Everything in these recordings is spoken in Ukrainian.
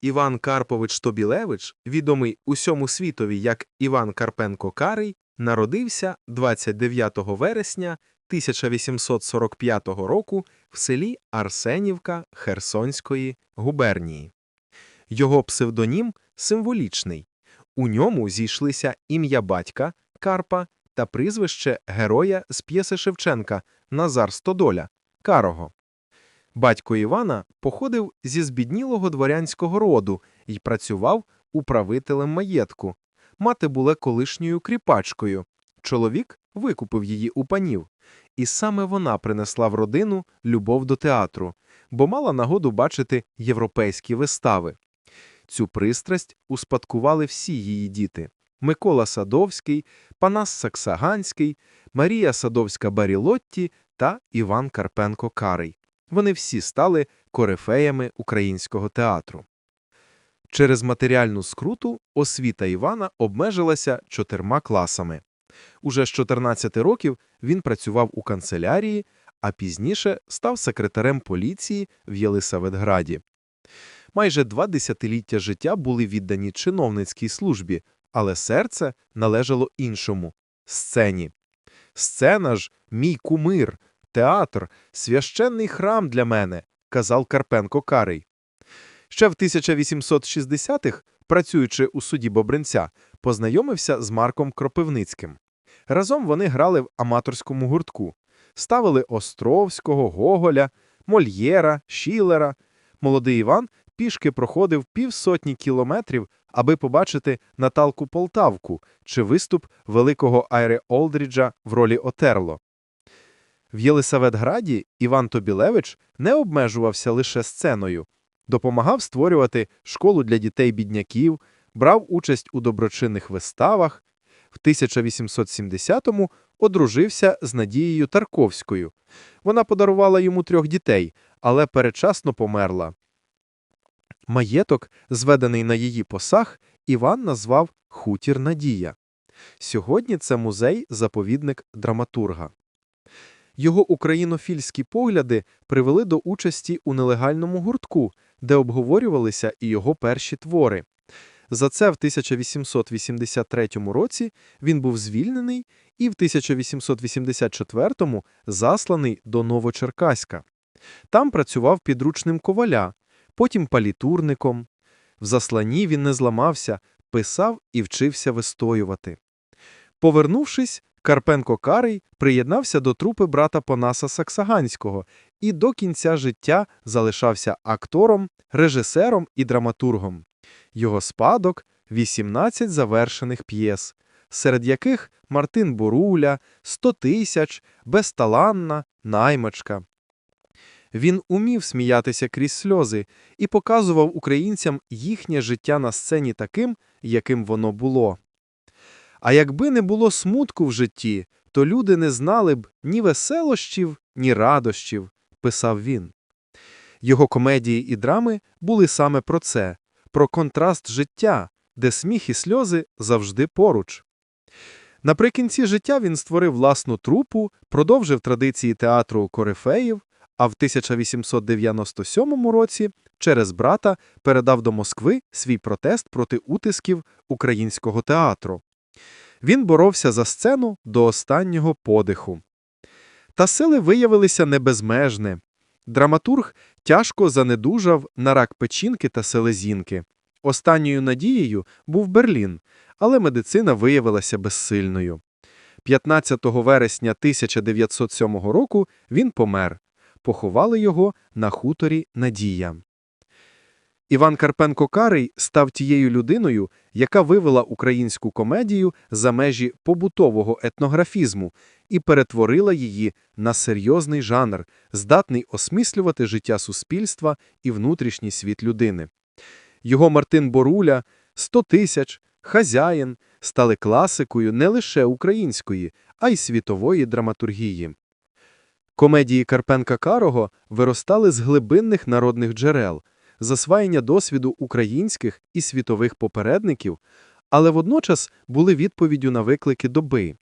Іван Карпович Тобілевич, відомий усьому світові як Іван Карпенко Карий, народився 29 вересня 1845 року в селі Арсенівка Херсонської губернії. Його псевдонім символічний. У ньому зійшлися ім'я батька Карпа та прізвище героя з п'єси Шевченка Назар Стодоля Карого. Батько Івана походив зі збіднілого дворянського роду і працював управителем маєтку. Мати була колишньою кріпачкою. Чоловік викупив її у панів. І саме вона принесла в родину любов до театру, бо мала нагоду бачити європейські вистави. Цю пристрасть успадкували всі її діти – Микола Садовський, Панас Саксаганський, Марія Садовська-Барілотті та Іван Карпенко-Карий. Вони всі стали корифеями українського театру. Через матеріальну скруту освіта Івана обмежилася чотирма класами. Уже з 14 років він працював у канцелярії, а пізніше став секретарем поліції в Єлисаветграді. Майже два десятиліття життя були віддані чиновницькій службі, але серце належало іншому – сцені. Сцена ж – мій кумир, театр, священний храм для мене, казав Карпенко Карий. Ще в 1860-х, працюючи у суді Бобринця, познайомився з Марком Кропивницьким. Разом вони грали в аматорському гуртку, ставили Островського, Гоголя, Мольєра, Шілера. Молодий Іван пішки проходив півсотні кілометрів, аби побачити Наталку Полтавку чи виступ великого Айре Олдріджа в ролі Отерло. В Єлисаветграді Іван Тобілевич не обмежувався лише сценою, допомагав створювати школу для дітей-бідняків, брав участь у доброчинних виставах. В 1870-му одружився з Надією Тарковською. Вона подарувала йому трьох дітей, але передчасно померла. Маєток, зведений на її посаг, Іван назвав «Хутір Надія». Сьогодні це музей-заповідник драматурга. Його українофільські погляди привели до участі у нелегальному гуртку, де обговорювалися і його перші твори. За це в 1883 році він був звільнений і в 1884 засланий до Новочеркаська. Там працював підручним коваля, потім палітурником. В засланні він не зламався, писав і вчився вистоювати. Повернувшись, Карпенко Карий приєднався до трупи брата Панаса Саксаганського і до кінця життя залишався актором, режисером і драматургом. Його спадок – 18 завершених п'єс, серед яких Мартин Боруля, «Сто тисяч, Безталанна, Наймачка. Він умів сміятися крізь сльози і показував українцям їхнє життя на сцені таким, яким воно було. А якби не було смутку в житті, то люди не знали б ні веселощів, ні радощів, писав він. Його комедії і драми були саме про це, про контраст життя, де сміх і сльози завжди поруч. Наприкінці життя він створив власну трупу, продовжив традиції театру корифеїв, а в 1897 році через брата передав до Москви свій протест проти утисків українського театру. Він боровся за сцену до останнього подиху. Та сили виявилися небезмежне. Драматург тяжко занедужав на рак печінки та селезінки. Останньою надією був Берлін, але медицина виявилася безсильною. 15 вересня 1907 року він помер. Поховали його на хуторі Надія. Іван Карпенко-Карий став тією людиною, яка вивела українську комедію за межі побутового етнографізму і перетворила її на серйозний жанр, здатний осмислювати життя суспільства і внутрішній світ людини. Його Мартин Боруля, «Сто тисяч, Хазяїн стали класикою не лише української, а й світової драматургії. Комедії Карпенка Карого виростали з глибинних народних джерел, засваєння досвіду українських і світових попередників, але водночас були відповіддю на виклики доби.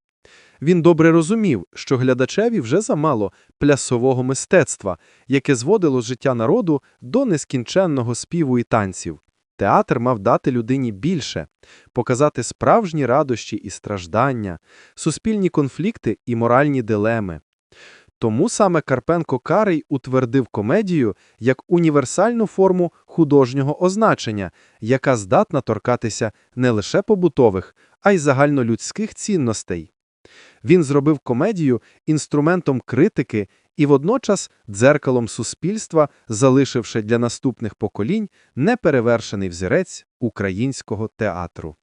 Він добре розумів, що глядачеві вже замало плясового мистецтва, яке зводило життя народу до нескінченного співу і танців. Театр мав дати людині більше, показати справжні радощі і страждання, суспільні конфлікти і моральні дилеми. Тому саме Карпенко Карий утвердив комедію як універсальну форму художнього означення, яка здатна торкатися не лише побутових, а й загальнолюдських цінностей. Він зробив комедію інструментом критики і водночас дзеркалом суспільства, залишивши для наступних поколінь неперевершений взірець українського театру.